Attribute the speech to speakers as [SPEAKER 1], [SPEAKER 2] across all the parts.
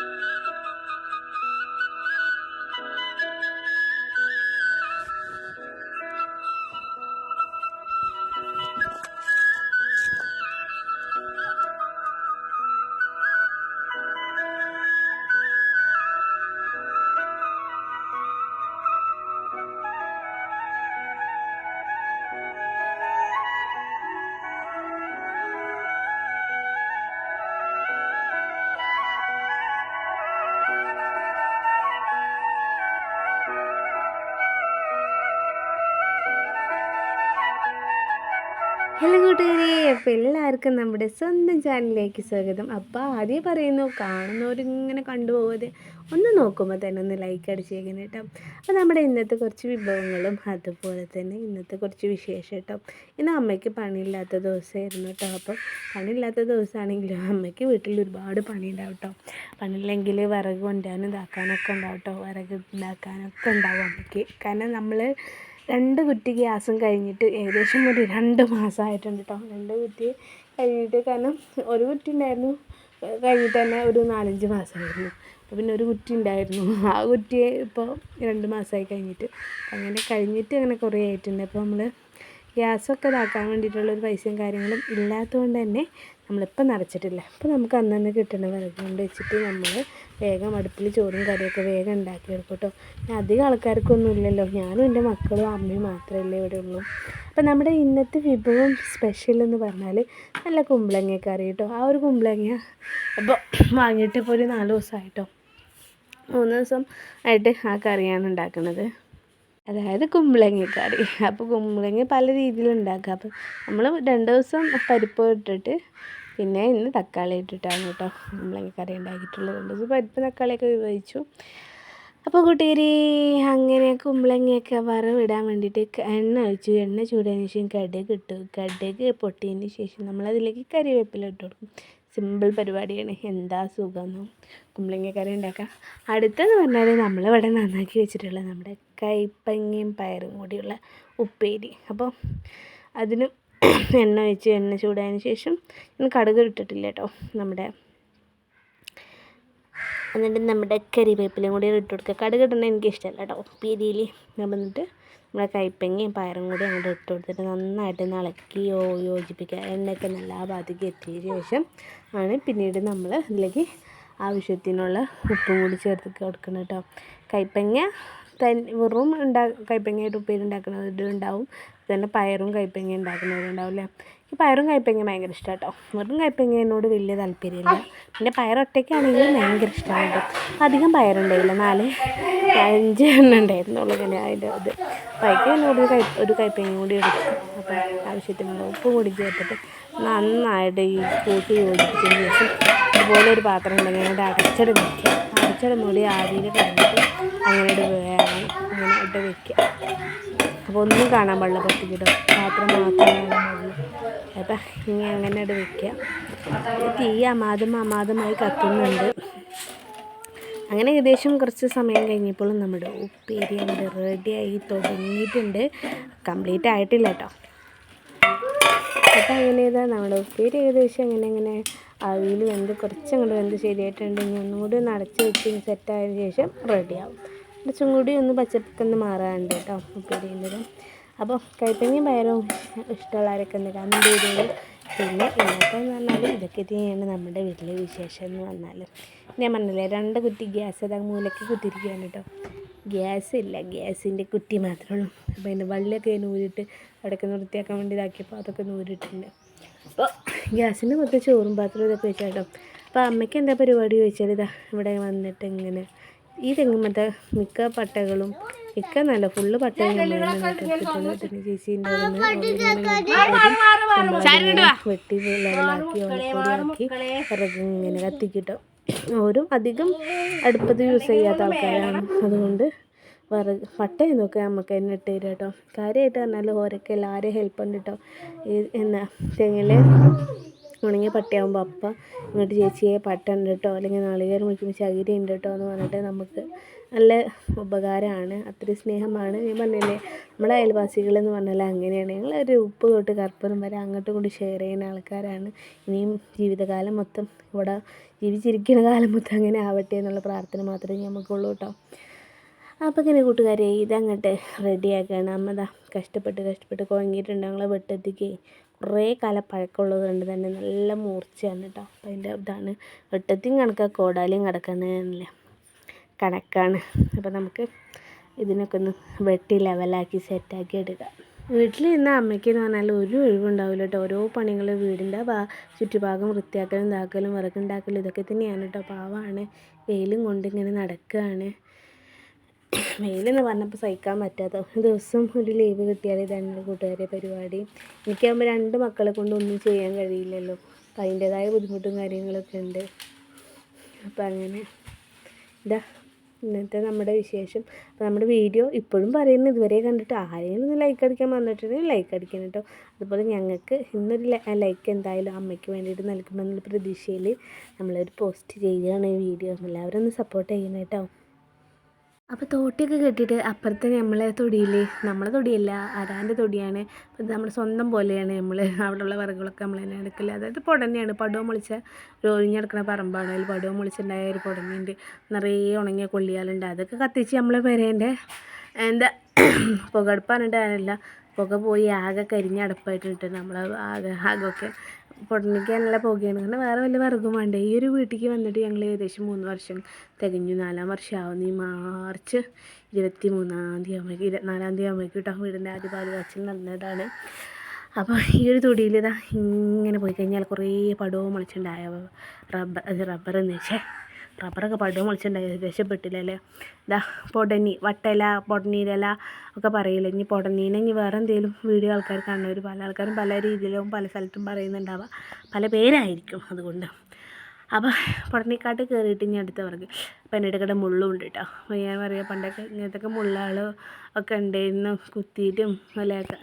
[SPEAKER 1] Música hello കൂട്ടുകാരെ അപ്പോൾ എല്ലാവർക്കും നമ്മുടെ സ്വന്തം ചാനലിലേക്ക് സ്വാഗതം. അപ്പോൾ ആദ്യം പറയുന്നു കാണുന്നവരിങ്ങനെ കണ്ടുപോകാതെ ഒന്ന് നോക്കുമ്പോൾ തന്നെ ഒന്ന് ലൈക്ക് അടിച്ചേക്കണം കേട്ടോ. അപ്പോൾ നമ്മുടെ ഇന്നത്തെ കുറച്ച് വിഭവങ്ങളും അതുപോലെ തന്നെ ഇന്നത്തെ കുറച്ച് വിശേഷം കേട്ടോ. ഇന്ന് അമ്മയ്ക്ക് പണിയില്ലാത്ത ദിവസമായിരുന്നു കേട്ടോ. അപ്പോൾ പണിയില്ലാത്ത ദിവസമാണെങ്കിലും അമ്മയ്ക്ക് വീട്ടിൽ ഒരുപാട് പണിയുണ്ടാവും കേട്ടോ. പണിയില്ലെങ്കിൽ വിറക് കൊണ്ടുവരാനും ഇതാക്കാനൊക്കെ ഉണ്ടാവും കേട്ടോ. വിറക് ഉണ്ടാക്കാനൊക്കെ ഉണ്ടാവും അമ്മയ്ക്ക്. കാരണം നമ്മൾ രണ്ട് കുറ്റി ഗ്യാസും കഴിഞ്ഞിട്ട് ഏകദേശം ഒരു രണ്ട് മാസമായിട്ടുണ്ട് കേട്ടോ രണ്ട് കുറ്റി കഴിഞ്ഞിട്ട് കാരണം ഒരു കുറ്റി ഉണ്ടായിരുന്നു കഴിഞ്ഞിട്ട് തന്നെ ഒരു നാലഞ്ച് മാസമായിരുന്നു. അപ്പോൾ പിന്നെ ഒരു കുറ്റി ഉണ്ടായിരുന്നു. ആ കുറ്റി ഇപ്പോൾ രണ്ട് മാസമായി കഴിഞ്ഞിട്ട്. അങ്ങനെ കഴിഞ്ഞിട്ട് അങ്ങനെ കുറേ ആയിട്ടുണ്ട്. അപ്പോൾ നമ്മൾ ഗ്യാസൊക്കെ ഇതാക്കാൻ വേണ്ടിയിട്ടുള്ളൊരു പൈസയും കാര്യങ്ങളും ഇല്ലാത്തതുകൊണ്ട് തന്നെ നമ്മളിപ്പോൾ നിറച്ചിട്ടില്ല. അപ്പോൾ നമുക്ക് അന്നന്ന് കിട്ടുന്ന വിറക് വെച്ചിട്ട് നമ്മൾ വേഗം അടുപ്പിൽ ചോറും കറിയൊക്കെ വേഗം ഉണ്ടാക്കിയെടുക്കും പിന്നെ അധികം ആൾക്കാർക്കൊന്നും ഇല്ലല്ലോ. ഞാനും എന്റെ മക്കളും അമ്മയും മാത്രമല്ലേ ഇവിടെ ഉള്ളൂ. അപ്പോൾ നമ്മുടെ ഇന്നത്തെ വിഭവം സ്പെഷ്യൽ എന്ന് പറഞ്ഞാൽ നല്ല കുമ്പളങ്ങ കറി കേട്ടോ. ആ ഒരു കുമ്പളങ്ങ അപ്പോൾ വാങ്ങിയിട്ട് ഇപ്പോൾ ഒരു നാല് ദിവസമായിട്ടോ. മൂന്ന് ദിവസം ആയിട്ട് ആ കറിയാണ് ഉണ്ടാക്കുന്നത്. അതായത് കുമ്പളങ്ങക്കറി അപ്പോൾ കുമ്പളങ്ങ പല രീതിയിൽ ഉണ്ടാക്കുക അപ്പോൾ നമ്മൾ രണ്ട് ദിവസം പരിപ്പ് ഇട്ടിട്ട് പിന്നെ ഇന്ന് തക്കാളി ഇട്ടിട്ടാണ് കേട്ടോ കുമ്പളങ്ങക്കറി ഉണ്ടാക്കിയിട്ടുള്ളത്. രണ്ട് ദിവസം പരിപ്പ് തക്കാളിയൊക്കെ ഉപയോഗിച്ചു അപ്പോൾ കൂട്ടുകാരി അങ്ങനെ കുമ്പളങ്ങയൊക്കെ വറവിടാൻ വേണ്ടിയിട്ട് എണ്ണ ഒഴിച്ചു. എണ്ണ ചൂടായതിനു ശേഷം കടുക് ഇട്ടു. കടുക് പൊട്ടിയതിന് ശേഷം നമ്മളതിലേക്ക് കറിവേപ്പില ഇട്ട് കൊടുക്കും. സിമ്പിൾ പരിപാടിയാണ്. എന്താ സുഖം? കുമ്പളങ്ങക്കറി ഉണ്ടാക്കുക ഉണ്ടാക്കാം. അടുത്തെന്ന് പറഞ്ഞാൽ നമ്മളിവിടെ നന്നാക്കി വെച്ചിട്ടുള്ള നമ്മുടെ കൈപ്പങ്ങയും പയറും കൂടിയുള്ള ഉപ്പേരി. അപ്പോൾ അതിന് എണ്ണ ഒഴിച്ച് എണ്ണ ചൂടായതിന് ശേഷം ഇന്ന് കടുക് ഇട്ടിട്ടില്ല കേട്ടോ. നമ്മുടെ എന്നിട്ട് നമ്മുടെ കരിവേപ്പിലയും കൂടി ഇട്ട് കൊടുക്കുക. കടുക് എനിക്ക് ഇഷ്ടമല്ല കേട്ടോ. പിരിയിൽ വന്നിട്ട് നമ്മുടെ കൈപ്പങ്ങയും പയറും കൂടി അങ്ങോട്ട് ഇട്ട് കൊടുത്തിട്ട് നന്നായിട്ട് ഇളക്കി യോജിപ്പിക്കുക. എണ്ണയൊക്കെ നല്ല ആ ഭാഗത്തേക്ക് ശേഷം ആണ് പിന്നീട് നമ്മൾ ഇതിലേക്ക് ആവശ്യത്തിനുള്ള ഉപ്പും കൂടി ചേർത്ത് കൊടുക്കണം കേട്ടോ. കൈപ്പങ്ങ തൻ വെറും ഉണ്ടാ കൈപ്പങ്ങയായിട്ട് ഉപ്പേരി ഉണ്ടാക്കുന്നവരുണ്ടാവും. തന്നെ പയറും കൈപ്പങ്ങ ഉണ്ടാക്കുന്നവരുണ്ടാവും അല്ലേ? ഈ പയറും കൈപ്പങ്ങയും ഭയങ്കര ഇഷ്ടമാണ് കേട്ടോ വെറും കയ്പ്പങ്ങ എന്നോട് വലിയ താല്പര്യമില്ല. പിന്നെ പയറൊറ്റയ്ക്കാണെങ്കിൽ ഭയങ്കര ഇഷ്ടമാണ് കേട്ടോ. അധികം പയറുണ്ടായില്ല. നാല് അഞ്ച് എണ്ണം ഉണ്ടായിരുന്നുള്ളൂ ഇങ്ങനെ അതിന്റെ ഇത്. പൈക്ക് എന്നോട് ഒരു കൈപ്പങ്ങയും കൂടി എടുക്കും അപ്പോൾ ആവശ്യത്തിനുള്ള ഉപ്പ് കൂടി ചേർത്തിട്ട് നന്നായിട്ട് ഈ കൂട്ടി യോജിപ്പിച്ചതിന് ശേഷം ഇതുപോലെ ഒരു പാത്രം ഉണ്ടെങ്കിൽ അങ്ങോട്ട് അടച്ചിട്ട് വയ്ക്കുക അടച്ചിട്ട് മൂടി ആവിയിൽ അങ്ങനെ വേണം അങ്ങനെ ഇട്ട് വെക്കുക. അപ്പോൾ ഒന്നും കാണാൻ പാടില്ല. പറ്റിക്കിട്ടോ പാത്രം മാത്രമേ അപ്പം ഇനി അങ്ങനെ അത് വെക്കുക തീ അമാതും അമാതമായി കത്തുന്നുണ്ട്. അങ്ങനെ ഏകദേശം കുറച്ച് സമയം കഴിഞ്ഞപ്പോൾ നമ്മുടെ ഉപ്പേരി റെഡിയായി തുടങ്ങിയിട്ടുണ്ട്. കംപ്ലീറ്റ് ആയിട്ടില്ല കേട്ടോ. അപ്പോൾ അങ്ങനെ ഇതാ നമ്മുടെ ഉപ്പേരി ഏകദേശം അങ്ങനെ അങ്ങനെ അവിയിൽ വെന്ത് കുറച്ചങ്ങോട്ട് വെന്ത് ശരിയായിട്ടുണ്ട്. ഇനി ഒന്നുകൂടി ഒന്ന് അടച്ച് വെച്ച് സെറ്റായതിനു ശേഷം റെഡിയാവും കുറച്ചും കൂടി ഒന്ന് പച്ചപ്പൊക്കെ ഒന്ന് മാറാനുണ്ട് കേട്ടോ ഉപ്പേരിയുന്നത് അപ്പോൾ കൈപ്പങ്ങയും പയറും ഇഷ്ടമുള്ളവരൊക്കെ ഒന്ന് കമന്റ് ചെയ്തോളൂ. പിന്നെ ഇന്നത്തെ എന്ന് പറഞ്ഞാൽ ഇതൊക്കെ തന്നെയാണ് നമ്മുടെ വീട്ടിലെ വിശേഷം എന്ന് പറഞ്ഞാൽ ഞാൻ പറഞ്ഞില്ലേ രണ്ട് കുറ്റി ഗ്യാസ് അതാ മൂലയ്ക്ക് കുത്തിയിരിക്കുകയാണ് കേട്ടോ. ഗ്യാസ് ഇല്ല ഗ്യാസിന്റെ കുറ്റി മാത്രമേ ഉള്ളൂ. അപ്പോൾ അതിന്റെ വള്ളിയൊക്കെ നൂരിട്ട് അവിടെയൊക്കെ വൃത്തിയാക്കാൻ വേണ്ടി ഇതാക്കിയപ്പോൾ അതൊക്കെ നൂരിട്ടുണ്ട് അപ്പോൾ ഗ്യാസിന്റെ മൊത്തം ചോറും പാത്രം ഇതൊക്കെ വെച്ചാൽ കേട്ടോ. അപ്പോൾ അമ്മയ്ക്ക് എന്താ പരിപാടി ചോദിച്ചാൽ ഇതാ ഇവിടെ വന്നിട്ട് ഇങ്ങനെ ഈ തെങ്ങുമത്തെ മിക്ക പട്ടകളും മിക്ക നല്ല ഫുള്ള് പട്ടയും വെട്ടി ലെവലാക്കി വിറക് ഇങ്ങനെ കത്തിക്കിട്ടും. ഓരും അധികം അടുപ്പത്ത് യൂസ് ചെയ്യാത്ത ആൾക്കാരാണ്. അതുകൊണ്ട് വിറക് പട്ടയെന്നൊക്കെ നമുക്ക് തന്നെ ഇട്ട് തരും കേട്ടോ. കാര്യമായിട്ട് പറഞ്ഞാൽ ഓരൊക്കെ എല്ലാവരെയും ഹെൽപ്പ് ഉണ്ട് കേട്ടോ. ഈ എന്നാ തെങ്ങിൽ ഉണങ്ങിയ പട്ടയാകുമ്പോൾ അപ്പ ഇങ്ങോട്ട് ചേച്ചിയെ പട്ട ഉണ്ട് കേട്ടോ അല്ലെങ്കിൽ നാളികേരം മുഴിക്കുമ്പോൾ ചകിരി ഉണ്ട് കേട്ടോ എന്ന് പറഞ്ഞിട്ട് നമുക്ക് നല്ല ഉപകാരമാണ് അത്രയും സ്നേഹമാണ്. ഞാൻ പറഞ്ഞില്ലേ നമ്മുടെ അയൽവാസികൾ എന്ന് പറഞ്ഞാൽ അങ്ങനെയാണ്. ഞങ്ങൾ ഒരു ഉപ്പ് തൊട്ട് കർപ്പൂരം വരെ അങ്ങോട്ടും കൊണ്ട് ഷെയർ ചെയ്യുന്ന ആൾക്കാരാണ്. ഇനിയും ജീവിതകാലം മൊത്തം ഇവിടെ ജീവിച്ചിരിക്കുന്ന കാലം മൊത്തം അങ്ങനെ ആവട്ടെ എന്നുള്ള പ്രാർത്ഥന മാത്രമേ നമുക്കുള്ളൂ കേട്ടോ അപ്പോൾ ഇങ്ങനെ കൂട്ടുകാരെ ഇതങ്ങോട്ട് റെഡിയാക്കുകയാണ് അമ്മ ദാ കഷ്ടപ്പെട്ട് കഷ്ടപ്പെട്ട് കുഴങ്ങിയിട്ടുണ്ട് ഞങ്ങളെ വെട്ടെത്തിക്ക്. കുറേ കാലം പഴക്കമുള്ളത് കൊണ്ട് തന്നെ നല്ല മൂർച്ചയാണ് കേട്ടോ അപ്പം അതിന്റെ ഇതാണ് വെട്ടത്തിയും കണക്കാണ് കോടാലിയും കിടക്കുന്നതല്ല കണക്കാണ്. അപ്പോൾ നമുക്ക് ഇതിനൊക്കെ ഒന്ന് വെട്ടി ലെവലാക്കി സെറ്റാക്കി എടുക്കാം. വീട്ടിൽ നിന്ന് അമ്മയ്ക്ക് എന്ന് പറഞ്ഞാൽ ഒരു ഒഴിവുണ്ടാവില്ല കേട്ടോ ഓരോ പണികൾ വീടിന്റെ ഭാ ചുറ്റുഭാഗം വൃത്തിയാക്കലും ഇതാക്കലും വിറകുണ്ടാക്കലും ഇതൊക്കെ തന്നെയാണ് കേട്ടോ പാവമാണ് വെയിലും കൊണ്ട് ഇങ്ങനെ നടക്കുകയാണ് വെയിലെന്ന് പറഞ്ഞപ്പോൾ സഹിക്കാൻ പറ്റാത്ത ദിവസം ഒരു ലീവ് കിട്ടിയാൽ ഇതാണ് കൂട്ടുകാരെ പരിപാടി. എനിക്കാകുമ്പോൾ രണ്ട് മക്കളെ കൊണ്ട് ഒന്നും ചെയ്യാൻ കഴിയില്ലല്ലോ. അപ്പം അതിന്റേതായ ബുദ്ധിമുട്ടും കാര്യങ്ങളൊക്കെ ഉണ്ട്. അപ്പം അങ്ങനെ. ഇതാ ഇന്നത്തെ നമ്മുടെ വിശേഷം. നമ്മുടെ വീഡിയോ ഇപ്പോഴും പറയുന്നു ഇതുവരെ കണ്ടിട്ട് ആരെങ്കിലും ഒന്ന് ലൈക്ക് അടിക്കാൻ വന്നിട്ടുണ്ടെങ്കിൽ ലൈക്ക് അടിക്കണം കേട്ടോ അതുപോലെ ഞങ്ങൾക്ക് ഇന്നൊരു ലൈക്ക് എന്തായാലും അമ്മയ്ക്ക് വേണ്ടിയിട്ട് നൽകുമെന്നുള്ള പ്രതീക്ഷയിൽ നമ്മളൊരു പോസ്റ്റ് ചെയ്യുകയാണ് ഈ വീഡിയോ എല്ലാവരും ഒന്ന് സപ്പോർട്ട് ചെയ്യണം കേട്ടോ അപ്പോൾ തോട്ടിയൊക്കെ കെട്ടിയിട്ട് അപ്പുറത്തെ നമ്മളെ തൊടിയിൽ നമ്മളെ തൊടിയല്ല ആരാന്റെ തൊടിയാണ്. നമ്മുടെ സ്വന്തം പോലെയാണ് നമ്മൾ അവിടെയുള്ള വിറകുകളൊക്കെ നമ്മൾ തന്നെ എടുക്കില്ല അതായത് പുടന്നെയാണ് പടുവ മുളിച്ച ഒരു ഒഴിഞ്ഞെടുക്കുന്ന പറമ്പാണ്. അതിൽ പടുവ മുളിച്ചുണ്ടായ ഒരു പുടങ്ങയുണ്ട്. നിറയെ ഉണങ്ങിയ കൊള്ളിയാലുണ്ട്. അതൊക്കെ കത്തിച്ച് നമ്മളെ പെരേന്റെ എന്താ പുകടുപ്പാനിട്ട് പുക പോയി ആകെ കരിഞ്ഞടപ്പായിട്ടിട്ട് നമ്മൾ ആകെ ആകെയൊക്കെ. പൊടനിക്കാനുള്ള പുകയാണ്. കാരണം വേറെ വല്ല വിറകും വേണ്ട? ഈ ഒരു വീട്ടിലേക്ക് വന്നിട്ട് ഞങ്ങൾ ഏകദേശം മൂന്ന് വർഷം തികഞ്ഞു. നാലാം വർഷമാവുന്നു ഈ മാർച്ച് ഇരുപത്തി മൂന്നാം തീയതി ആകുമ്പോഴേക്കും ഇരുപത്തിനാലാം തീയതി ആകുമ്പോഴേക്കും കേട്ടോ വീടിന്റെ ആദ്യ പാൽ കാച്ചിൽ നടന്നതാണ്. അപ്പോൾ ഈ ഒരു തൊടിയിൽ ഇതാ ഇങ്ങനെ പോയി കഴിഞ്ഞാൽ കുറേ പടവും മുളച്ചുണ്ടായ റബ്ബർ റബ്ബർ എന്ന് വെച്ചേ. റബ്ബറൊക്കെ പടവും രക്ഷപ്പെട്ടില്ല രക്ഷപ്പെട്ടില്ലല്ലേ? ഇതാ പൊടനി വട്ടല പൊടനീരല ഒക്കെ പറയില്ല. ഇനി പൊടനീനെ ഇനി വേറെ എന്തെങ്കിലും വീഡിയോ ആൾക്കാർ കാണുന്നവർ പല ആൾക്കാരും പല രീതിയിലും പല സ്ഥലത്തും പറയുന്നുണ്ടാവുക പല പേരായിരിക്കും അതുകൊണ്ട്. അപ്പോൾ പൊടനിക്കാട്ട് കയറിയിട്ട് ഇനി അടുത്ത പറയും അപ്പം എന്റെ ഇടയ്ക്കിടെ മുള്ളും ഉണ്ട് കേട്ടോ അപ്പോൾ ഞാൻ പറയാം പണ്ടൊക്കെ ഇങ്ങനത്തൊക്കെ മുള്ളാൾ ഒക്കെ ഉണ്ടായിരുന്നു കുത്തിയിട്ടും അല്ലൊക്കെ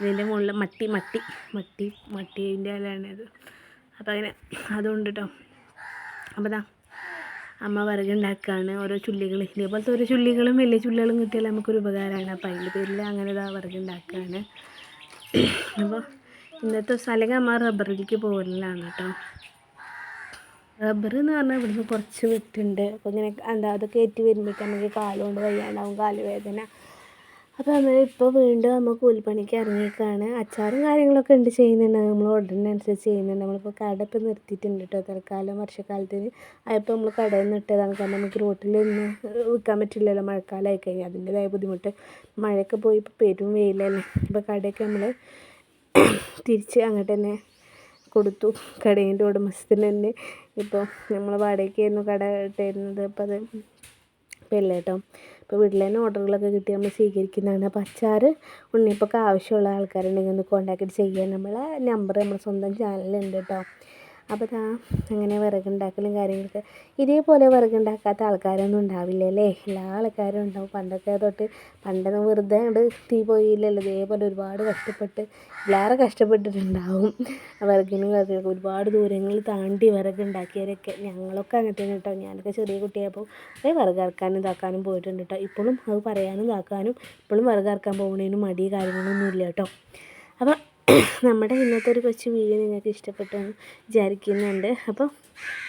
[SPEAKER 1] ഇതിന്റെ മുള്ള മട്ടി മട്ടി മട്ടി മട്ടീന്റെ അല്ലാണ്ട് അപ്പോൾ അങ്ങനെ അതുകൊണ്ട് കേട്ടോ അപ്പോൾ ഇതാ അമ്മ വിറകുണ്ടാക്കുകയാണ് ഓരോ ചുള്ളികൾ. ഇതേപോലത്തെ ഓരോ ചുള്ളികളും വലിയ ചുള്ളികളും കിട്ടിയാൽ നമുക്കൊരു ഉപകാരമാണ്. അപ്പോൾ അതിന്റെ പേരിൽ അങ്ങനെ ഇതാ വിറകുണ്ടാക്കുകയാണ് അപ്പോൾ ഇന്നത്തെ സ്ഥലം അമ്മ റബ്ബറിലേക്ക് പോകലാണ് കേട്ടോ. റബ്ബർ എന്ന് പറഞ്ഞാൽ ഇവിടുന്ന് കുറച്ച് വിട്ടുണ്ട്. അപ്പോൾ ഇങ്ങനെ എന്താ അതൊക്കെ ഏറ്റി വരുമ്പോഴേക്കും നമുക്ക് കാലുകൊണ്ട് വയ്യാണ്ടാവും കാൽ വേദന. അപ്പോൾ നമ്മൾ ഇപ്പോൾ വീണ്ടും നമ്മൾ കൂലിപ്പണിക്ക് ഇറങ്ങിയേക്കാണ്. അച്ചാറും കാര്യങ്ങളൊക്കെ ഉണ്ട് ചെയ്യുന്നുണ്ട്. നമ്മൾ ഓർഡറിനനുസരിച്ച് ചെയ്യുന്നുണ്ട്. നമ്മളിപ്പോൾ കട ഇപ്പോൾ നിർത്തിയിട്ടുണ്ട് കേട്ടോ. തൽക്കാലം വർഷക്കാലത്തിന്. അതിപ്പോൾ നമ്മൾ കടയിൽ നിന്ന് ഇട്ടതാണ്. കാരണം നമുക്ക് റോട്ടിൽ നിന്ന് വിൽക്കാൻ പറ്റില്ലല്ലോ. മഴക്കാലമായി കഴിഞ്ഞാൽ അതിന്റെതായ ബുദ്ധിമുട്ട്. മഴയൊക്കെ പോയി ഇപ്പോൾ പെരും വെയിലല്ലേ. അപ്പോൾ കടയൊക്കെ നമ്മൾ തിരിച്ച് അങ്ങോട്ട് തന്നെ കൊടുത്തു. കടേന്റെ ഉടമസ്ഥന് തന്നെ ഇപ്പോൾ നമ്മൾ വാടകയ്ക്കായിരുന്നു കട ഇട്ടിരുന്നത്. അപ്പോൾ അത് ഇപ്പോൾ ഇല്ല കേട്ടോ. ഇപ്പോൾ വീട്ടിൽ തന്നെ ഓർഡറുകളൊക്കെ കിട്ടി നമ്മൾ സ്വീകരിക്കുന്നതാണ്. അപ്പോൾ അച്ചാർ ഉണ്ണിയപ്പമൊക്കെ ആവശ്യമുള്ള ആൾക്കാരുണ്ടെങ്കിൽ ഒന്ന് കോൺടാക്ട് ചെയ്യാൻ നമ്മളെ നമ്പർ നമ്മുടെ സ്വന്തം ഉണ്ട് കേട്ടോ. അപ്പോൾ ഇതാ അങ്ങനെ വിറകുണ്ടാക്കലും കാര്യങ്ങളൊക്കെ. ഇതേപോലെ വിറകുണ്ടാക്കാത്ത ആൾക്കാരൊന്നും ഉണ്ടാവില്ല അല്ലേ? എല്ലാ ആൾക്കാരും ഉണ്ടാവും. പണ്ടൊക്കെ തൊട്ട് പണ്ടൊന്നും വെറുതെ അങ്ങോട്ട് തീ പോയില്ലല്ലോ. ഇതേപോലെ ഒരുപാട് കഷ്ടപ്പെട്ട് എല്ലാവരും കഷ്ടപ്പെട്ടിട്ടുണ്ടാവും. വിറകിനും കാര്യങ്ങളൊക്കെ ഒരുപാട് ദൂരങ്ങൾ താണ്ടി വിറകുണ്ടാക്കിയവരൊക്കെ. ഞങ്ങളൊക്കെ അങ്ങനെ തന്നെ കേട്ടോ ഞാനൊക്കെ ചെറിയ കുട്ടിയായപ്പോൾ കുറേ വിറകിറക്കാനും ഇതാക്കാനും പോയിട്ടുണ്ട് കേട്ടോ ഇപ്പോഴും അത് പറയാനും ഇതാക്കാനും ഇപ്പോഴും വിറകിറക്കാൻ പോകുന്നതിനും മടി കാര്യങ്ങളൊന്നും ഇല്ല കേട്ടോ അപ്പോൾ നമ്മുടെ ഇന്നത്തെ ഒരു കൊച്ചു വീഡിയോ നിങ്ങൾക്ക് ഇഷ്ടപ്പെട്ടു എന്ന് വിചാരിക്കുന്നുണ്ട്. അപ്പോൾ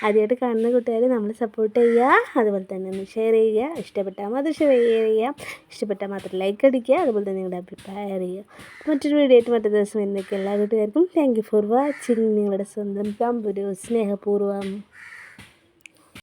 [SPEAKER 1] ആദ്യമായിട്ട് കാണുന്ന കൂട്ടുകാർ നമ്മൾ സപ്പോർട്ട് ചെയ്യുക. അതുപോലെ തന്നെ ഒന്ന് ഷെയർ ചെയ്യുക. ഇഷ്ടപ്പെട്ടാൽ മാത്രം ഷെയർ ചെയ്യുക. ഇഷ്ടപ്പെട്ടാൽ മാത്രം ലൈക്ക് അടിക്കുക. അതുപോലെ തന്നെ നിങ്ങളുടെ അഭിപ്രായം അറിയുക. മറ്റൊരു വീഡിയോ ആയിട്ട് മറ്റേ ദിവസം എന്നൊക്കെ എല്ലാ കൂട്ടുകാർക്കും താങ്ക് ഫോർ വാച്ചിങ് നിങ്ങളുടെ സ്വന്തം തമ്പുരു സ്നേഹപൂർവം.